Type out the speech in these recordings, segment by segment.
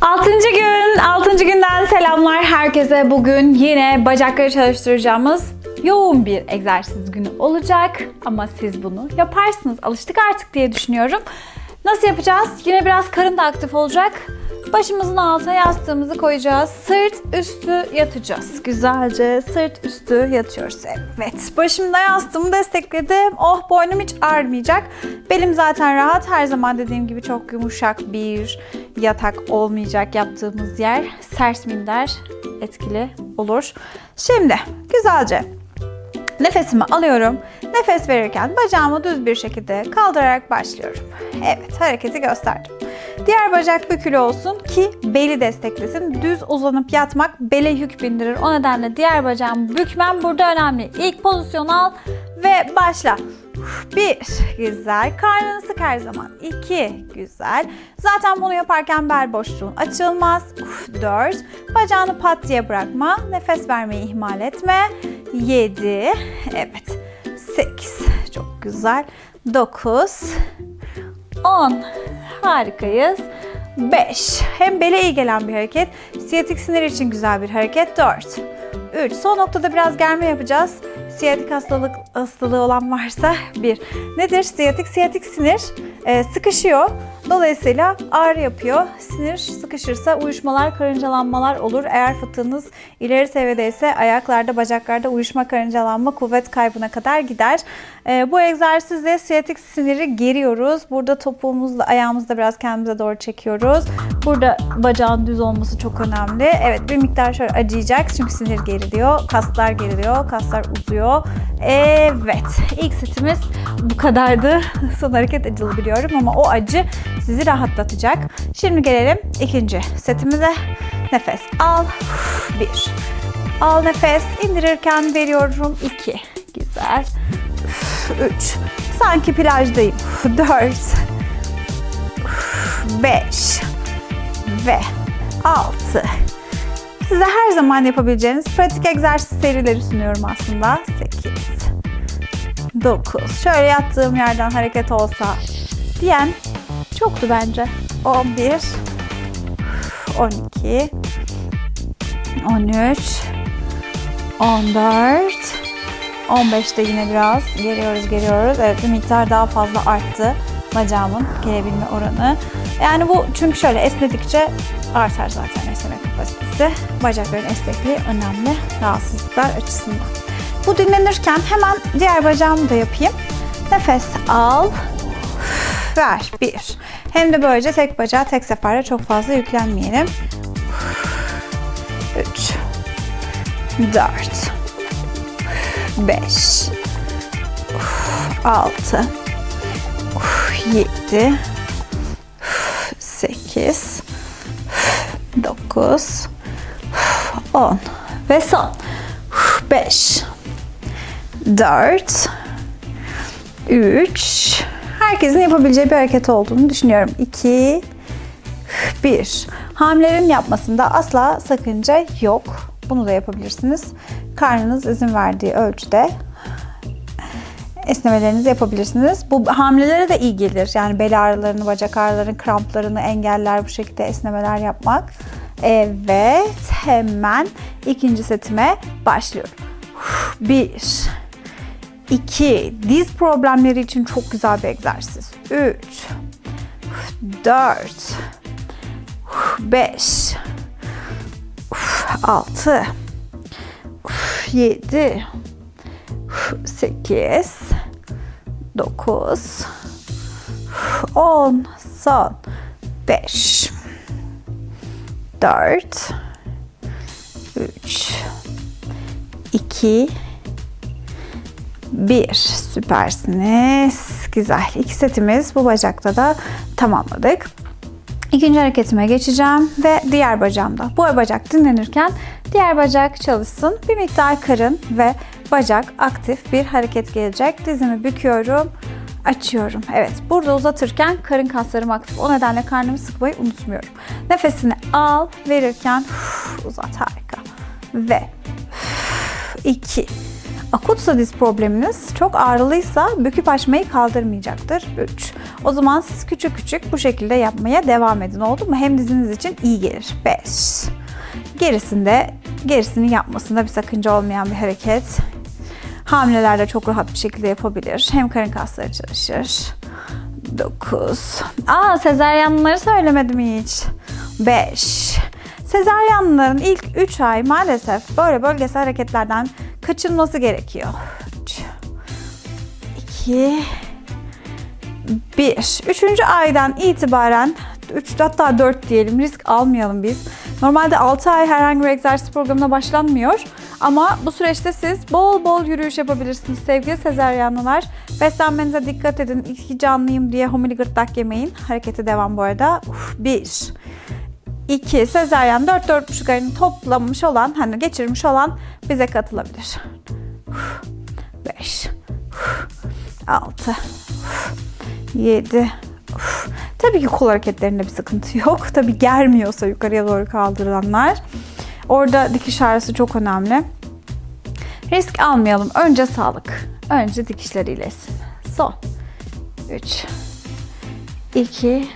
Altıncı gün, altıncı günden selamlar herkese. Bugün yine bacakları çalıştıracağımız yoğun bir egzersiz günü olacak. Ama siz bunu yaparsınız. Alıştık artık diye düşünüyorum. Nasıl yapacağız? Yine biraz karın da aktif olacak. Başımızın altına yastığımızı koyacağız. Sırt üstü yatacağız. Güzelce sırt üstü yatıyoruz. Evet. Başımda yastığımı destekledim. Oh boynum hiç ağrımayacak. Belim zaten rahat. Her zaman dediğim gibi çok yumuşak bir yatak olmayacak yaptığımız yer. Sert minder etkili olur. Şimdi güzelce Nefesimi alıyorum. Nefes verirken bacağımı düz bir şekilde kaldırarak başlıyorum. Evet, hareketi gösterdim. Diğer bacak bükülü olsun ki beli desteklesin. Düz uzanıp yatmak bele yük bindirir. O nedenle diğer bacağımı bükmem burada önemli. İlk pozisyon al ve başla. Bir, güzel. Karnını sık her zaman. İki, güzel. Zaten bunu yaparken bel boşluğun açılmaz. Dört, bacağını pat diye bırakma. Nefes vermeyi ihmal etme. Yedi, evet. Sekiz, çok güzel. Dokuz, on. Harikayız. 5. Hem bele iyi gelen bir hareket. Siyatik sinir için güzel bir hareket. 4. 3. Son noktada biraz germe yapacağız. Siyatik hastalık hastalığı olan varsa 1. Nedir? Siyatik siyatik sinir e, sıkışıyor. Dolayısıyla ağrı yapıyor. Sinir sıkışırsa uyuşmalar, karıncalanmalar olur. Eğer fıtığınız ileri seviyedeyse ayaklarda, bacaklarda uyuşma, karıncalanma, kuvvet kaybına kadar gider. E, bu egzersizle siyatik siniri geriyoruz. Burada topuğumuzla ayağımızla biraz kendimize doğru çekiyoruz. Burada bacağın düz olması çok önemli. Evet bir miktar şöyle acıyacak çünkü sinir geriliyor. Kaslar geriliyor, kaslar uzuyor. Evet ilk setimiz bu kadardı. Son hareket acılı biliyorum ama o acı sizi rahatlatacak. Şimdi gelelim ikinci setimize. Nefes al. Bir. Al nefes. indirirken veriyorum. iki. Güzel. Üç. Sanki plajdayım. Dört. Beş. Ve altı. Size her zaman yapabileceğiniz pratik egzersiz serileri sunuyorum aslında. 8 9 Şöyle yattığım yerden hareket olsa diyen çoktu bence. 11 12 13 14 15'te yine biraz geliyoruz geliyoruz. Evet bir miktar daha fazla arttı bacağımın gelebilme oranı. Yani bu çünkü şöyle esnedikçe artar zaten esneme kapasitesi. Bacakların esnekliği önemli rahatsızlıklar açısından. Bu dinlenirken hemen diğer bacağımı da yapayım. Nefes al, ver. Bir. Hem de böylece tek bacağı tek seferde çok fazla yüklenmeyelim. Üç. Dört. Beş. Altı. Yedi. Sekiz. Dokuz. On. Ve son. Beş. Dört. Üç. Herkesin yapabileceği bir hareket olduğunu düşünüyorum. İki. Bir. Hamilerin yapmasında asla sakınca yok. Bunu da yapabilirsiniz. Karnınız izin verdiği ölçüde esnemelerinizi yapabilirsiniz. Bu hamilelere de iyi gelir. Yani bel ağrılarını, bacak ağrılarını, kramplarını engeller bu şekilde esnemeler yapmak. Evet, hemen ikinci setime başlıyorum. Bir, iki, diz problemleri için çok güzel bir egzersiz. Üç, dört, beş, altı, yedi, 8 9 10 son 5 4 3 2 1 süpersiniz. Güzel. İki setimiz bu bacakta da tamamladık. İkinci hareketime geçeceğim ve diğer bacağımda. Bu bacak dinlenirken diğer bacak çalışsın. Bir miktar karın ve bacak aktif bir hareket gelecek. Dizimi büküyorum, açıyorum. Evet, burada uzatırken karın kaslarım aktif. O nedenle karnımı sıkmayı unutmuyorum. Nefesini al, verirken uzat harika. Ve 2 Akutsa diz probleminiz çok ağrılıysa büküp açmayı kaldırmayacaktır. 3. O zaman siz küçük küçük bu şekilde yapmaya devam edin oldu mu? Hem diziniz için iyi gelir. 5. Gerisinde gerisini yapmasında bir sakınca olmayan bir hareket. Hamileler de çok rahat bir şekilde yapabilir. Hem karın kasları çalışır. 9. Aa sezaryenleri söylemedim hiç. 5. Sezaryenlerin ilk 3 ay maalesef böyle bölgesel hareketlerden kaçınması gerekiyor. 3. 2. 1. Üçüncü aydan itibaren 3 hatta 4 diyelim risk almayalım biz. Normalde 6 ay herhangi bir egzersiz programına başlanmıyor. Ama bu süreçte siz bol bol yürüyüş yapabilirsiniz sevgili sezaryenler. Beslenmenize dikkat edin. İki canlıyım diye homili gırtlak yemeyin. Harekete devam bu arada. 1. 2. Sezaryen 4-4,5 ayını toplamış olan, hani geçirmiş olan bize katılabilir. 5. 6. 7. Tabii ki kol hareketlerinde bir sıkıntı yok. Tabii germiyorsa yukarıya doğru kaldıranlar. Orada dikiş ağrısı çok önemli. Risk almayalım. Önce sağlık. Önce dikişler iyileşsin. Son. 3 2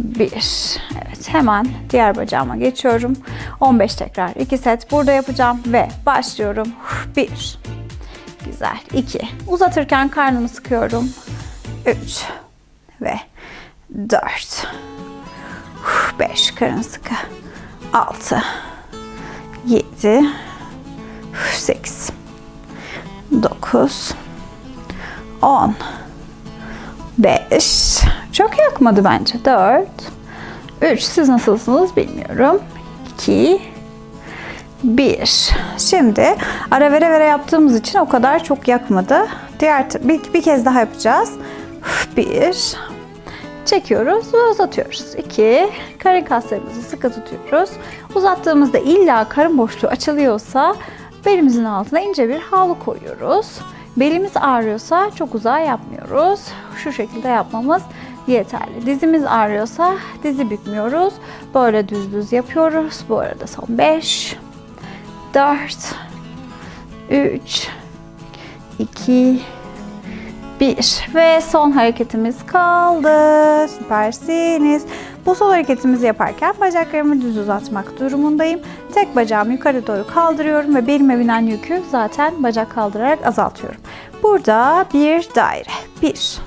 1 Evet hemen diğer bacağıma geçiyorum. 15 tekrar 2 set burada yapacağım ve başlıyorum. 1 Güzel. 2 Uzatırken karnımı sıkıyorum. 3 ve 4 5 karın sıkı. 6 7 8 9 10 5 Çok yakmadı bence. 4 3 Siz nasılsınız bilmiyorum. 2 1 Şimdi ara vere vere yaptığımız için o kadar çok yakmadı. Diğer bir, bir kez daha yapacağız. 1 Çekiyoruz ve uzatıyoruz. 2. Karın kaslarımızı sıkı tutuyoruz. Uzattığımızda illa karın boşluğu açılıyorsa belimizin altına ince bir havlu koyuyoruz. Belimiz ağrıyorsa çok uzağa yapmıyoruz. Şu şekilde yapmamız yeterli. Dizimiz ağrıyorsa dizi bükmüyoruz. Böyle düz düz yapıyoruz. Bu arada son 5 4 3 2 bir ve son hareketimiz kaldı. Süpersiniz. Bu son hareketimizi yaparken bacaklarımı düz uzatmak durumundayım. Tek bacağımı yukarı doğru kaldırıyorum ve belime binen yükü zaten bacak kaldırarak azaltıyorum. Burada bir daire. 1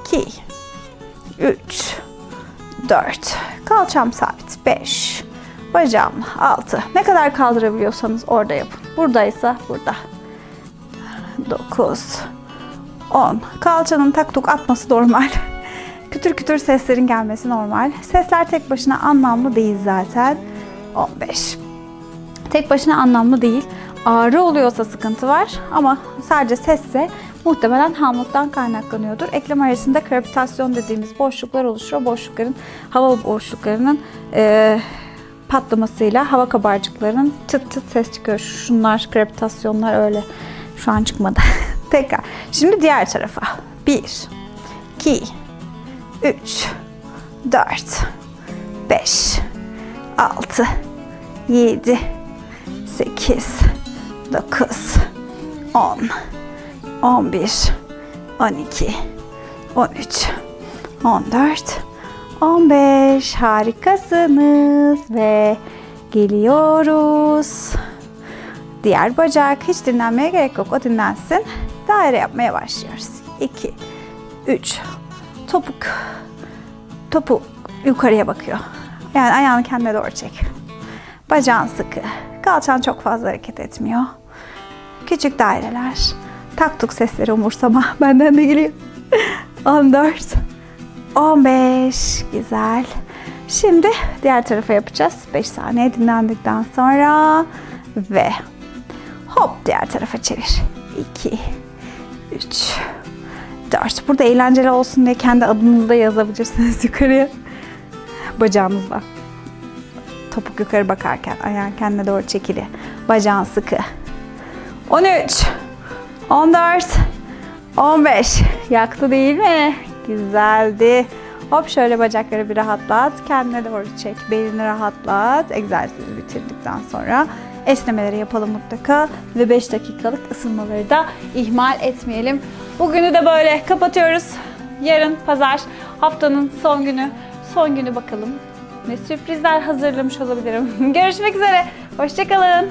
2 3 4 Kalçam sabit. 5 Bacağım 6 Ne kadar kaldırabiliyorsanız orada yapın. Buradaysa burada. 9 10. Kalçanın tak tuk atması normal. kütür kütür seslerin gelmesi normal. Sesler tek başına anlamlı değil zaten. 15. Tek başına anlamlı değil. Ağrı oluyorsa sıkıntı var ama sadece sesse muhtemelen hamlıktan kaynaklanıyordur. Eklem arasında krepitasyon dediğimiz boşluklar oluşuyor. Boşlukların, hava boşluklarının e, patlamasıyla hava kabarcıklarının çıt çıt ses çıkıyor. Şunlar krepitasyonlar öyle. Şu an çıkmadı. Tekrar. Şimdi diğer tarafa. 1, 2, 3, 4, 5, 6, 7, 8, 9, 10, 11, 12, 13, 14, 15. Harikasınız ve geliyoruz. Diğer bacak hiç dinlenmeye gerek yok. O dinlensin. Daire yapmaya başlıyoruz. 2 3 Topuk topuk yukarıya bakıyor. Yani ayağını kendine doğru çek. Bacağın sıkı. Kalçan çok fazla hareket etmiyor. Küçük daireler. Taktuk sesleri umursama. Benden de geliyor. 14 15 Güzel. Şimdi diğer tarafa yapacağız. 5 saniye dinlendikten sonra ve hop diğer tarafa çevir. 2 3 4 Burada eğlenceli olsun diye kendi adınızı da yazabilirsiniz yukarıya. Bacağınızla. Topuk yukarı bakarken ayağın kendine doğru çekili. Bacağın sıkı. 13 14 15 Yaktı değil mi? Güzeldi. Hop şöyle bacakları bir rahatlat. Kendine doğru çek. Belini rahatlat. Egzersizi bitirdikten sonra esnemeleri yapalım mutlaka ve 5 dakikalık ısınmaları da ihmal etmeyelim. Bugünü de böyle kapatıyoruz. Yarın pazar haftanın son günü. Son günü bakalım ne sürprizler hazırlamış olabilirim. Görüşmek üzere. Hoşçakalın.